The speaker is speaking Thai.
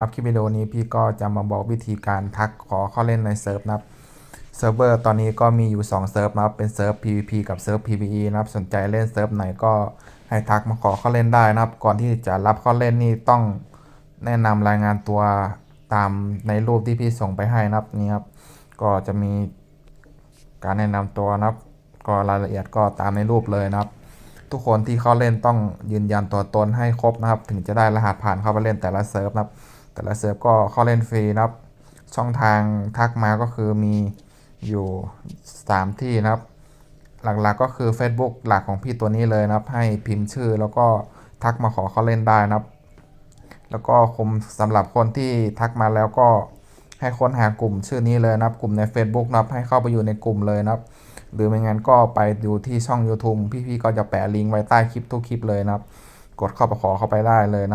ครับคลิปวิดีโอนี้พี่ก็จะมาบอกวิธีการทักขอเข้าเล่นในเซิร์ฟนะครับเซิร์ฟเวอร์ตอนนี้ก็มีอยู่ 2 เซิร์ฟนะครับเป็นเซิร์ฟ PVP กับเซิร์ฟ PVE นะครับสนใจเล่นเซิร์ฟไหนก็ให้ทักมาขอเข้าเล่นได้นะครับ ก่อนที่จะรับเข้าเล่นนี่ต้องแนะนำรายงานตัวตามในรูปที่พี่ส่งไปให้นะครับนี่ครับก็จะมีการแนะนำตัวนะครับก็รายละเอียดก็ตามในรูปเลยนะครับทุกคนที่เข้าเล่นต้องยืนยันตัวตนให้ครบนะครับ ถึงจะได้รหัสผ่านเข้าไปเล่นแต่ละเซิร์ฟนะครับ แต่ละเซิร์ฟก็เข้าเล่นฟรีนะครับ ช่องทางทักมาก็คือมีอยู่ 3 ที่นะครับ หลักๆก็คือ Facebook หลักของพี่ตัวนี้เลยนะครับ ให้พิมพ์ชื่อแล้วก็ทักมาขอเข้าเล่นได้นะครับ แล้วก็คมสำหรับคนที่ทักมาแล้วก็ให้ค้นหากลุ่มชื่อนี้เลยนะครับ กลุ่มใน Facebook นะครับ ให้เข้าไปอยู่ในกลุ่มเลยนะครับ หรือไม่งั้นก็ไปดูที่ช่อง YouTube พี่ๆก็จะแปะลิงก์ไว้ใต้คลิปทุกคลิปเลยนะครับ กดเข้าไปขอเข้าไปได้เลยนะ